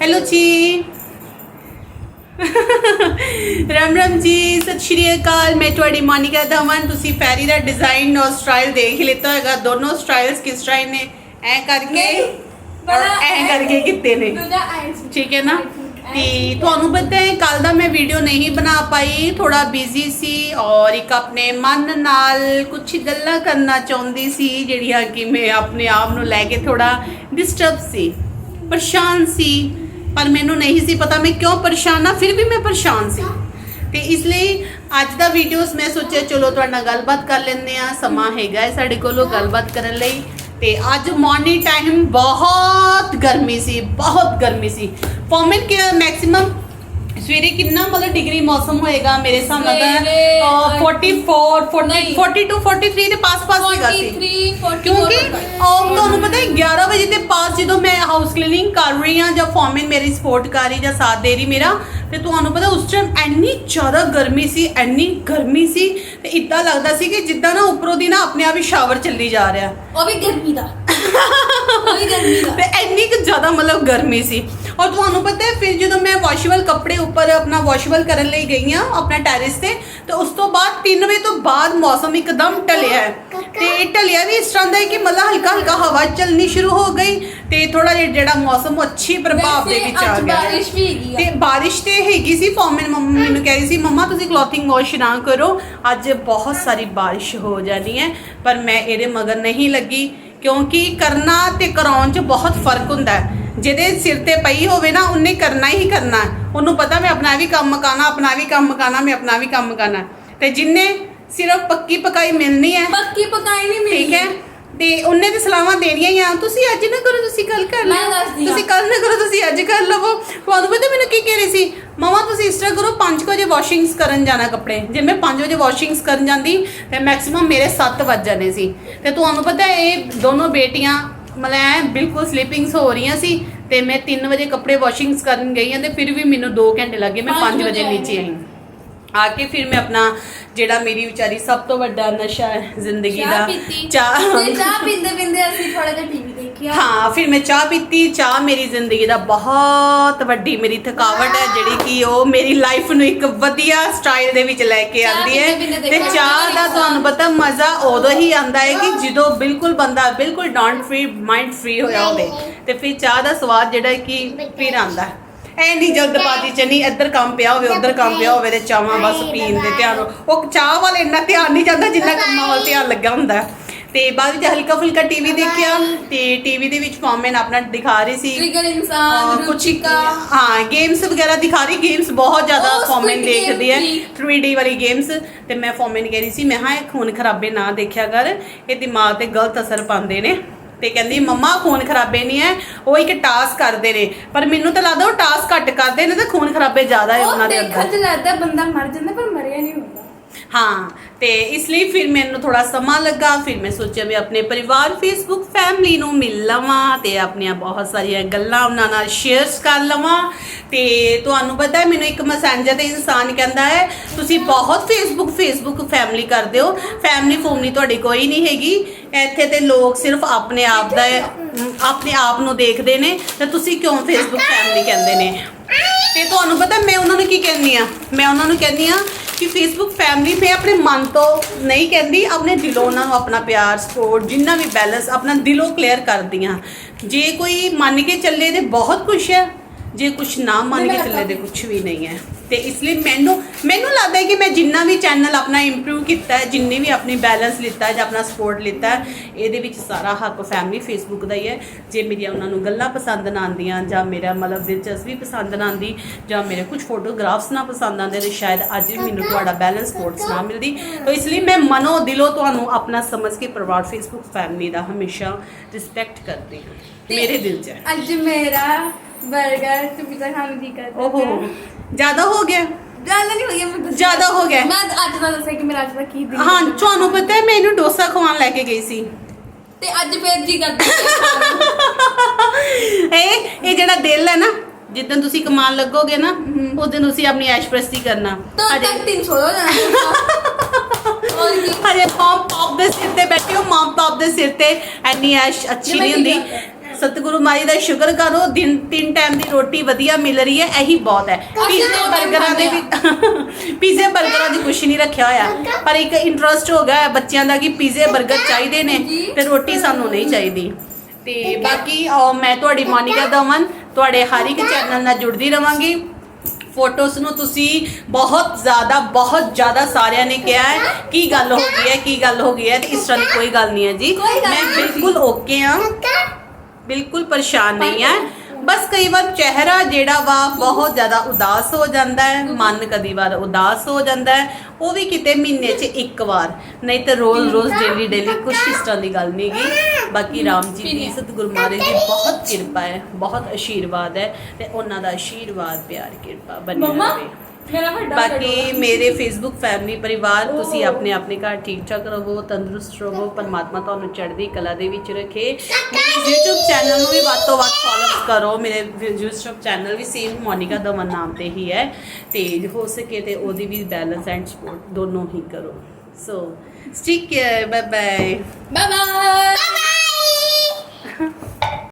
Hello ਜੀ ਰਾਮ ਰਾਮ ਜੀ ਸਤਿ ਸ਼੍ਰੀ ਅਕਾਲ ਮੈਂ ਤੁਹਾਡੀ ਮੋਨਿਕਾ ਦਮਨ ਤੁਸੀਂ ਫੈਰੀ ਦਾ ਡਿਜ਼ਾਈਨ ਔਰ ਸਟਾਈਲ ਦੇਖ ਲਿੱਤਾ ਹੋਏਗਾ ਦੋਨੋਂ ਸਟਾਈਲਸ ਕਿਸ ਤਰ੍ਹਾਂ ਨੇ ਐ ਕਰਕੇ ਔਰ ਐ ਕਰਕੇ ਕੀਤੇ ਨੇ ਠੀਕ ਹੈ ਨਾ ਤੇ ਤੁਹਾਨੂੰ ਪਤਾ ਹੈ ਕੱਲ ਦਾ ਮੈਂ ਵੀਡੀਓ ਨਹੀਂ ਬਣਾ ਪਾਈ ਥੋੜਾ ਬਿਜ਼ੀ ਸੀ ਔਰ ਇੱਕ ਆਪਣੇ ਮਨ ਨਾਲ ਕੁਝ ਗੱਲਾਂ ਕਰਨਾ ਚਾਹੁੰਦੀ ਸੀ ਜਿਹੜੀਆਂ ਕਿ ਮੈਂ ਆਪਣੇ ਆਪ ਨੂੰ ਲੈ ਕੇ ਥੋੜਾ ਡਿਸਟਰਬ ਸੀ ਪਰੇਸ਼ਾਨ ਸੀ ਪਰ ਮੈਨੂੰ ਨਹੀਂ ਸੀ ਪਤਾ ਮੈਂ ਕਿਉਂ ਪਰੇਸ਼ਾਨ ਆ, ਫਿਰ ਵੀ ਮੈਂ ਪਰੇਸ਼ਾਨ ਸੀ। ਤੇ ਇਸ ਲਈ ਅੱਜ ਦਾ ਵੀਡੀਓਸ ਮੈਂ ਸੋਚਿਆ, ਚਲੋ ਤੁਹਾਡੇ ਨਾਲ ਗੱਲਬਾਤ ਕਰ ਲੈਂਦੇ ਆ ਸਮਾਂ ਹੈਗਾ ਹੈ ਸਾਡੇ ਕੋਲੋਂ ਗੱਲਬਾਤ ਕਰਨ ਲਈ। ਤੇ ਅੱਜ ਮਾਰਨਿੰਗ ਟਾਈਮ ਬਹੁਤ ਗਰਮੀ ਸੀ, ਬਹੁਤ ਗਰਮੀ ਸੀ। ਫੋਰਮਨ ਕਿ ਮੈਕਸਿਮਮ ਸਵੇਰੇ ਕਿੰਨਾ ਮਤਲਬ ਡਿਗਰੀ ਮੌਸਮ ਹੋਏਗਾ ਮੇਰੇ ਹਿਸਾਬ ਨਾਲ ਸਵੇਰੇ, ਤਾਂ ਅਹ, 44 40 ਨਹੀਂ। 42 43 ਦੇ ਪਾਸ-ਪਾਸ ਸੀਗਾ ਸੀ। 43 44 ਕਿਉਂਕਿ ਉਹ ਤੁਹਾਨੂੰ ਪਤਾ ਹੈ 11 ਵਜੇ ਦੇ ਪਾਸ ਜਦੋਂ ਮੈਂ ਹਾਊਸ ਕਲੀਨਿੰਗ ਕਰ ਰਹੀ ਹਾਂ ਜਾਂ ਫੋਰਮਨ ਮੇਰੀ ਸਪੋਰਟ ਕਰ ਰਹੀ ਜਾਂ ਸਾਥ ਦੇ ਰਹੀ ਮੇਰਾ ਤੇ ਤੁਹਾਨੂੰ ਪਤਾ ਉਸ ਟਾਈਮ ਇੰਨੀ ਜ਼ਿਆਦਾ ਗਰਮੀ ਸੀ ਇੰਨੀ ਗਰਮੀ ਸੀ ਤੇ ਇਦਾਂ ਲੱਗਦਾ ਸੀ ਕਿ ਜਿੱਦਾਂ ਨਾ ਉੱਪਰੋਂ ਦੀ ਨਾ ਆਪਣੇ ਆਪ ਹੀ ਸ਼ਾਵਰ ਚੱਲੀ ਜਾ ਰਿਹਾ। ਉਹ ਵੀ ਗਰਮੀ ਦਾ। ਉਹ ਵੀ ਗਰਮੀ ਦਾ। ਤੇ ਇੰਨੀ ਕੁ ਜ਼ਿਆਦਾ ਮਤਲਬ ਗਰਮੀ ਸੀ। ਔਰ ਤੁਹਾਨੂੰ ਪਤਾ ਹੈ ਫਿਰ ਜਦੋਂ ਮੈਂ ਵਾਸ਼ੇਬਲ ਕੱਪੜੇ ਉੱਪਰ ਆਪਣਾ ਵਾਸ਼ੇਬਲ ਕਰਨ ਲਈ ਗਈ ਹਾਂ ਆਪਣਾ ਟੈਰਿਸ ਤੇ ਤੇ ਉਸ ਤੋਂ ਬਾਅਦ 3 ਵਜੇ ਤੋਂ ਬਾਅਦ ਮੌਸਮ ਇੱਕਦਮ ਟਲਿਆ ਹੈ। ਤੇ ਟਲਿਆ ਵੀ ਇਸ ਤਰ੍ਹਾਂ ਦਾ ਹੈ ਕਿ ਮਤਲਬ ਹਲਕਾ ਹਲਕਾ ਹਵਾ ਚੱਲਣੀ ਸ਼ੁਰੂ ਹੋ ਗਈ ਤੇ ਥੋੜਾ ਜਿਹਾ ਜਿਹੜਾ ਮੌਸਮ ਉਹ ਅੱਛੀ ਪ੍ਰਭਾਵ ਦੇ ਵਿੱਚ ਆ ਅੱਜ ਗਿਆ। ਬਾਰਿਸ਼ ਵੀ ਹੈਗੀ ਆ। ਤੇ ਬਾਰਿਸ਼ ਤੇ ਹੈਗੀ ਸੀ ਫੋਮਨ ਮੰਮੀ ਮੈਨੂੰ ਕਹਿ ਰਹੀ ਸੀ ਮੰਮਾ ਤੁਸੀਂ ਕਲੋਥਿੰਗ ਵਾਸ਼ ਨਾ ਕਰੋ ਅੱਜ ਬਹੁਤ ਸਾਰੀ ਬਾਰਿਸ਼ ਹੋ ਜਾਣੀ ਹੈ ਪਰ ਮੈਂ ਇਹਦੇ ਮਗਰ ਨਹੀਂ ਲੱਗੀ ਕਿਉਂਕਿ ਕਰਨਾ ਤੇ ਕਰਾਉਣ 'ਚ ਬਹੁਤ ਫ਼ਰਕ ਹੁੰਦਾ ਹੈ। ਜਿਹਦੇ ਸਿਰ ਤੇ ਪਈ ਹੋਵੇ ਨਾ ਉਹਨੇ ਕਰਨਾ ਹੀ ਕਰਨਾ। ਉਹਨੂੰ ਪਤਾ ਮੈਂ ਆਪਣਾ ਵੀ ਕੰਮ ਮਕਾਨਾ ਆਪਣਾ ਵੀ ਕੰਮ ਮਕਾਨਾ ਮੈਂ ਆਪਣਾ ਵੀ ਕੰਮ ਮਕਾਨਾ ਤੇ ਜਿੰਨੇ ਸਿਰਫ ਪੱਕੀ ਪਕਾਈ ਮਿਲਣੀ ਹੈ ਪੱਕੀ ਪਕਾਈ ਨਹੀਂ ਮਿਲੀ ਠੀਕ ਹੈ? ਤੇ ਉਹਨੇ ਤੇ ਸਲਾਹਾਂ ਦੇਣੀਆਂ ਹੀ ਆ। ਤੁਸੀਂ ਅੱਜ ਨਾ ਕਰੋ ਤੁਸੀਂ ਕੱਲ ਕਰ ਮੈਂ ਲਓ। ਦੱਸਦੀ ਹਾਂ। ਤੁਸੀਂ ਕੱਲ ਨਾ ਕਰੋ ਤੁਸੀਂ ਅੱਜ ਕਰ ਲਵੋ। ਤੁਹਾਨੂੰ ਪਤਾ ਮੈਨੂੰ ਕੀ ਕਹਿ ਰਹੀ ਸੀ? ਮਮਾ ਤੁਸੀਂ ਇਸ ਤਰ੍ਹਾਂ ਕਰੋ 5 ਵਜੇ ਵਾਸ਼ਿੰਗਸ ਕਰਨ ਜਾਣਾ ਕੱਪੜੇ। ਜੇ ਮੈਂ 5 ਵਜੇ ਵਾਸ਼ਿੰਗਸ ਕਰਨ ਜਾਂਦੀ ਤੇ ਮੈਕਸਿਮਮ ਮੇਰੇ 7 ਵੱਜ ਜਾਣੇ ਸੀ। ਤੇ ਤੁਹਾਨੂੰ ਪਤਾ ਇਹ ਦੋਨੋਂ ਬੇਟੀਆਂ ਮਤਲਬ ਐ ਬਿਲਕੁਲ ਸਲੀਪਿੰਗਸ ਹੋ ਰਹੀਆਂ ਸੀ ਤੇ ਮੈਂ 3 ਵਜੇ ਕੱਪੜੇ ਵਾਸ਼ਿੰਗਸ ਕਰਨ ਗਈ ਹਾਂ ਤੇ ਫਿਰ ਵੀ ਮੈਨੂੰ 2 ਘੰਟੇ ਲੱਗੇ ਮੈਂ ਪੰਜ 5 ਵਜੇ ਨੀਚੇ ਆਈ। ਆ ਕੇ ਫਿਰ ਮੈਂ ਆਪਣਾ ਜਿਹੜਾ ਮੇਰੀ ਵਿਚਾਰੀ ਸਭ ਤੋਂ ਵੱਡਾ ਨਸ਼ਾ ਹੈ ਜ਼ਿੰਦਗੀ ਦਾ ਚਾਹ ਚਾਹ ਪੀਂਦੇ ਪੀਂਦੇ ਅਸੀਂ ਥੋੜਾ ਜਿਹਾ ਟੀਵੀ ਦੇਖਿਆ? ਹਾਂ ਫਿਰ ਮੈਂ ਚਾਹ ਪੀਤੀ। ਚਾਹ ਮੇਰੀ ਜ਼ਿੰਦਗੀ ਦਾ ਬਹੁਤ ਵੱਡੀ ਮੇਰੀ ਥਕਾਵਟ ਹੈ ਜਿਹੜੀ ਕਿ ਉਹ ਮੇਰੀ ਲਾਈਫ ਨੂੰ ਇੱਕ ਵਧੀਆ ਸਟਾਈਲ ਦੇ ਵਿੱਚ ਲੈ ਕੇ ਚਾਹ ਆਉਂਦੀ ਹੈ। ਪੀਂਦੇ ਤੇ ਚਾਹ ਦਾ ਤੁਹਾਨੂੰ ਪਤਾ ਮਜ਼ਾ ਉਦੋਂ ਹੀ ਆਉਂਦਾ ਹੈ ਕਿ ਜਦੋਂ ਬਿਲਕੁਲ ਬੰਦਾ ਬਿਲਕੁਲ ਡਾਂਟ ਫ੍ਰੀ ਮਾਈਂਡ ਫ੍ਰੀ ਹੋਇਆ ਹੋਵੇ। ਤੇ ਫਿਰ ਚਾਹ ਦਾ ਸਵਾਦ ਜਿਹੜਾ ਕਿ ਫਿਰ ਆਉਂਦਾ ਹੈ। ਐ ਨਹੀਂ ਜਲਦਬਾਜ਼ੀ ਚ ਨਹੀਂ ਇੱਧਰ ਕੰਮ ਪਿਆ ਹੋਵੇ ਉੱਧਰ ਕੰਮ ਪਿਆ ਹੋਵੇ ਤੇ ਚਾਹਾਂ ਬਸ ਪੀਣ ਦੇ ਧਿਆਨ ਉਹ ਚਾਹ ਵੱਲ ਇੰਨਾ ਧਿਆਨ ਨਹੀਂ ਜਾਂਦਾ ਜਿੰਨਾ ਕੰਮਾਂ ਵੱਲ ਧਿਆਨ ਲੱਗਾ ਹੁੰਦਾ। ਹੈ। ਤੇ ਬਾਅਦ ਵਿੱਚ ਹਲਕਾ ਫੁਲਕਾ ਟੀਵੀ ਦੇਖਿਆ ਤੇ ਟੀਵੀ ਦੇ ਵਿੱਚ ਫਾਰਮੈਨ ਆਪਣਾ ਦਿਖਾ ਰਹੀ ਸੀ। ਟ੍ਰਿਗਰ ਇਨਸਾਨ ਰੁਚਿਕਾ। ਹਾਂ। ਗੇਮਸ ਵਗੈਰਾ ਦਿਖਾ ਰਹੀ ਗੇਮਸ ਬਹੁਤ ਜ਼ਿਆਦਾ ਉਹ ਫਾਰਮੈਨ Squid Game ਦੇਖਦੀ ਹੈ ਸੀ। 3D ਵਾਲੀ ਗੇਮਸ ਤੇ ਮੈਂ ਫਾਰਮੈਨ ਕਹਿ ਰਹੀ ਸੀ ਮੈਂ ਹਾਂ ਇਹ ਖੂਨ ਖਰਾਬੇ ਨਾ ਦੇਖਿਆ ਕਰ। ਇਹ ਦਿਮਾਗ ਤੇ ਗਲਤ ਅਸਰ ਪਾਉਂਦੇ ਨੇ। ਤੇ ਕਹਿੰਦੀ ਮੰਮਾ ਖੂਨ ਖਰਾਬੇ ਨਹੀਂ ਹੈ। ਉਹ ਇੱਕ ਟਾਸਕ ਕਰਦੇ ਨੇ। ਪਰ ਮੈਨੂੰ ਤਾਂ ਲੱਗਦਾ ਉਹ ਟਾਸਕ ਘੱਟ ਕਰਦੇ ਨੇ ਤੇ ਖੂਨ ਖਰਾਬੇ ਜ਼ਿਆਦਾ ਹੈ ਉਹ ਉਹਨਾਂ ਦੇ ਦੇਖਣ ਅੰਦਰ। ਚ ਲੱਗਦਾ ਬੰਦਾ ਮਰ ਜਾਂਦਾ ਪਰ ਮਰਿਆ ਨਹੀਂ ਹੁੰਦਾ। ਹਾਂ, ਤੇ ਇਸ ਲਈ ਫਿਰ ਮੈਨੂੰ ਥੋੜਾ ਸਮਾਂ ਲੱਗਾ, ਫਿਰ ਮੈਂ ਸੋਚਿਆ ਮੈਂ ਆਪਣੇ ਪਰਿਵਾਰ ਫੇਸਬੁੱਕ ਫੈਮਿਲੀ ਨੂੰ ਮਿਲ ਲਵਾਂ ਤੇ ਆਪਣੀਆਂ ਬਹੁਤ ਸਾਰੀਆਂ ਗੱਲਾਂ ਉਹਨਾਂ ਨਾਲ ਸ਼ੇਅਰਸ ਕਰ ਲਵਾਂ। ਤੇ ਤੁਹਾਨੂੰ ਪਤਾ ਹੈ, ਮੈਨੂੰ ਇੱਕ ਮੈਸੇਂਜਰ ਤੇ ਇਨਸਾਨ ਕਹਿੰਦਾ ਹੈ, ਤੁਸੀਂ ਬਹੁਤ ਫੇਸਬੁੱਕ ਫੇਸਬੁੱਕ ਫੈਮਿਲੀ ਕਰਦੇ ਹੋ। ਫੈਮਿਲੀ ਫੋਮਲੀ ਤੁਹਾਡੀ ਕੋਈ ਨਹੀਂ ਹੈਗੀ। ਇੱਥੇ ਤੇ ਲੋਕ ਸਿਰਫ ਆਪਣੇ ਆਪ ਦਾ ਆਪਣੇ ਆਪ ਨੂੰ ਦੇਖਦੇ ਨੇ ਤੇ ਤੁਸੀਂ ਕਿਉਂ ਫੇਸਬੁੱਕ ਫੈਮਿਲੀ ਕਹਿੰਦੇ ਨੇ? ਤੇ ਤੁਹਾਨੂੰ ਪਤਾ, ਮੈਂ ਉਹਨਾਂ ਨੂੰ ਕੀ ਕਹਿੰਦੀ ਆ ਮੈਂ ਉਹਨਾਂ ਨੂੰ ਕਹਿੰਦੀ ਆ ਕਿ ਫੇਸਬੁੱਕ ਫੈਮਿਲੀ ਮੈਂ ਆਪਣੇ ਮਨ ਤੋਂ ਨਹੀਂ ਕਹਿੰਦੀ ਆਪਣੇ ਦਿਲੋਂ ਉਹਨਾਂ ਨੂੰ ਆਪਣਾ ਪਿਆਰ ਸਪੋਰਟ ਜਿੰਨਾ ਵੀ ਬੈਲੈਂਸ ਆਪਣਾ ਦਿਲੋਂ ਕਲੀਅਰ ਕਰਦੀ ਆ ਜੇ ਕੋਈ ਮੰਨ ਕੇ ਚੱਲੇ ਤੇ ਬਹੁਤ ਕੁਛ ਹੈ ਜੇ ਕੁਛ ਨਾ ਮੰਨ ਕੇ ਚੱਲੇ ਤੇ ਕੁਛ ਵੀ ਨਹੀਂ ਹੈ। ਤੇ ਇਸ ਲਈ ਮੈਨੂੰ ਮੈਨੂੰ ਲੱਗਦਾ ਹੈ ਕਿ ਮੈਂ ਜਿੰਨਾ ਵੀ ਚੈਨਲ ਆਪਣਾ ਇੰਪਰੂਵ ਕੀਤਾ ਹੈ ਜਿੰਨੇ ਵੀ ਆਪਣੀ ਬੈਲੈਂਸ ਲਿੱਤਾ ਜਾਂ ਆਪਣਾ ਸਪੋਰਟ ਲਿੱਤਾ ਇਹਦੇ ਵਿੱਚ ਸਾਰਾ ਹੱਕ ਫੈਮਿਲੀ ਫੇਸਬੁੱਕ ਦਾ ਹੀ ਹੈ। ਜੇ ਮੇਰੀਆਂ ਉਹਨਾਂ ਨੂੰ ਗੱਲਾਂ ਪਸੰਦ ਨਾ ਆਉਂਦੀਆਂ ਜਾਂ ਮੇਰਾ ਮਤਲਬ ਦਿਲਚਸਪੀ ਪਸੰਦ ਨਾ ਆਉਂਦੀ ਜਾਂ ਮੇਰੇ ਕੁਝ ਫੋਟੋਗ੍ਰਾਫਸ ਨਾ ਪਸੰਦ ਆਉਂਦੇ ਤੇ ਸ਼ਾਇਦ ਅੱਜ ਵੀ ਮੈਨੂੰ ਤੁਹਾਡਾ ਬੈਲੈਂਸ ਸਪੋਰਟਸ ਨਾ ਮਿਲਦੀ। ਤਾਂ ਇਸ ਲਈ ਮੈਂ ਮਨੋ ਦਿਲੋਂ ਤੁਹਾਨੂੰ ਆਪਣਾ ਸਮਝ ਕੇ ਪਰਿਵਾਰ ਫੇਸਬੁੱਕ ਫੈਮਿਲੀ ਦਾ ਹਮੇਸ਼ਾ ਰਿਸਪੈਕਟ ਕਰਦੀ ਹਾਂ। ਮੇਰੇ ਦਿਲ 'ਚ ਅੱਜ ਮੇਰਾ 버ਗਰ ਤੇ ਪੀਜ਼ਾ ਖਾਣ ਦੀ ਕਰਦਾ ਓਹੋ। ਜ਼ਿਆਦਾ ਹੋ ਗਿਆ? ਜ਼ਿਆਦਾ ਨਹੀਂ ਹੋ ਗਿਆ ਮੈਂ। ਜ਼ਿਆਦਾ ਹੋ ਗਿਆ। ਮੈਂ ਅੱਜ ਦਾ ਦੱਸਿਆ ਕਿ ਮੇਰਾ ਅੱਜ ਦਾ ਕੀ ਦਿਨ ਹਾਂ ਤੁਹਾਨੂੰ ਪਤਾ ਹੈ ਮੈਂ ਇਹਨੂੰ ਡੋਸਾ ਖਵਾਉਣ ਲੈ ਕੇ ਗਈ ਸੀ। ਤੇ ਅੱਜ ਫੇਰ ਜੀ ਕਰਦਾ ਇਹ ਇਹ ਜਿਹੜਾ ਦਿਲ ਹੈ ਨਾ ਜਿੱਦਣ ਤੁਸੀਂ ਕਮਾਨ ਲੱਗੋਗੇ ਨਾ ਉਸ ਦਿਨ ਤੁਸੀਂ ਆਪਣੀ ਐਸ਼ਪ੍ਰਸਤੀ ਕਰਨਾ। ਤਾਂ ਹਜੇ ਤੱਕ 300 ਹੋ ਜਾਣਾ। ਔਰ ਕੀ। ਹਜੇ ਦੇ ਸਿਰ ਤੇ ਬੈਠੇ ਹੋ ਮਾਮ ਪਾਪ ਦੇ ਸਿਰ ਤੇ ਐਨੀ ਐਸ਼ ਅੱਛੀ ਨਹੀਂ ਹੁੰਦੀ। ਸਤਿਗੁਰੂ ਮਾਈ ਦਾ ਸ਼ੁਕਰ ਕਰੋ ਦਿਨ ਤਿੰਨ ਟਾਈਮ ਦੀ ਰੋਟੀ ਵਧੀਆ ਮਿਲ ਰਹੀ ਹੈ ਇਹੀ ਬਹੁਤ ਹੈ। ਪੀਜ਼ੇ ਬਰਗਰਾਂ ਦੇ ਵੀ ਪੀਜ਼ੇ ਬਰਗਰਾਂ ਦੀ ਕੁਛ ਨਹੀਂ ਰੱਖਿਆ ਹੋਇਆ। ਪਰ ਇੱਕ ਇੰਟਰਸਟ ਹੋ ਗਿਆ ਬੱਚਿਆਂ ਦਾ ਕਿ ਪੀਜ਼ੇ ਬਰਗਰ ਚਾਹੀਦੇ ਨੇ ਤੇ ਰੋਟੀ ਸਾਨੂੰ ਨਹੀਂ ਚਾਹੀਦੀ। ਤੇ ਬਾਕੀ ਮੈਂ ਤੁਹਾਡੀ ਮਾਨਿਕਾ ਦਮਨ ਤੁਹਾਡੇ ਹਰ ਇੱਕ ਚੈਨਲ ਨਾਲ ਜੁੜਦੀ ਰਵਾਂਗੀ। ਫੋਟੋਸ ਨੂੰ ਤੁਸੀਂ ਬਹੁਤ ਜ਼ਿਆਦਾ ਬਹੁਤ ਜ਼ਿਆਦਾ ਸਾਰਿਆਂ ਨੇ ਕਿਹਾ ਹੈ ਕੀ ਗੱਲ ਹੋ ਗਈ ਹੈ ਕੀ ਗੱਲ ਹੋ ਗਈ ਹੈ ਤੇ ਇਸ ਤਰ੍ਹਾਂ ਦੀ ਕੋਈ ਗੱਲ ਨਹੀਂ ਹੈ ਜੀ। ਮੈਂ ਬਿਲਕੁਲ ਓਕੇ ਆ ਬਿਲਕੁਲ ਪਰੇਸ਼ਾਨ ਨਹੀਂ ਹੈ। ਬਸ ਕਈ ਵਾਰ ਚਿਹਰਾ ਜਿਹੜਾ ਵਾ ਬਹੁਤ ਜ਼ਿਆਦਾ ਉਦਾਸ ਹੋ ਜਾਂਦਾ ਹੈ। ਮਨ ਕਦੀ ਵਾਰ ਉਦਾਸ ਹੋ ਜਾਂਦਾ ਹੈ। ਉਹ ਵੀ ਕਿਤੇ ਮਹੀਨੇ 'ਚ ਇੱਕ ਵਾਰ। ਨਹੀਂ ਤੇ ਰੋਜ਼ ਰੋਜ਼ ਡੇਲੀ ਡੇਲੀ ਕੁਛ ਇਸ ਤਰ੍ਹਾਂ ਦੀ ਗੱਲ ਨਹੀਂ ਗੀ। ਬਾਕੀ ਰਾਮ ਜੀ ਦੀ ਸਤਿਗੁਰੂ ਮਹਾਰਾਜ ਦੀ ਬਹੁਤ ਕਿਰਪਾ ਹੈ ਬਹੁਤ ਆਸ਼ੀਰਵਾਦ ਹੈ ਤੇ ਉਹਨਾਂ ਦਾ ਆਸ਼ੀਰਵਾਦ ਪਿਆਰ ਕਿਰਪਾ ਬਣੀ ਰਹੇ। ਮੇਰਾ ਵੱਡਾ ਬਾਕੀ ਮੇਰੇ ਫੇਸਬੁੱਕ ਫੈਮਿਲੀ ਪਰਿਵਾਰ ਤੁਸੀਂ ਆਪਣੇ ਆਪਣੇ ਘਰ ਠੀਕ ਠਾਕ ਰਹੋ ਤੰਦਰੁਸਤ ਰਹੋ ਪਰਮਾਤਮਾ ਤੁਹਾਨੂੰ ਚੜ੍ਹਦੀ ਕਲਾ ਦੇ ਵਿੱਚ ਰੱਖੇ। ਮੇਰੇ YouTube ਚੈਨਲ ਨੂੰ ਵੀ ਵੱਧ ਤੋਂ ਵੱਧ ਫੋਲੋ ਕਰੋ। ਮੇਰੇ YouTube ਚੈਨਲ ਵੀ ਸੇਮ ਮੋਨਿਕਾ ਦਮਨ ਨਾਮ ਤੇ ਹੀ ਹੈ। ਤੇ ਜੇ ਹੋ ਸਕੇ ਤੇ ਉਹਦੀ ਵੀ ਬੈਲੈਂਸ ਐਂਡ ਸਪੋਰਟ ਦੋਨੋਂ ਹੀ ਕਰੋ। So stick bye bye bye bye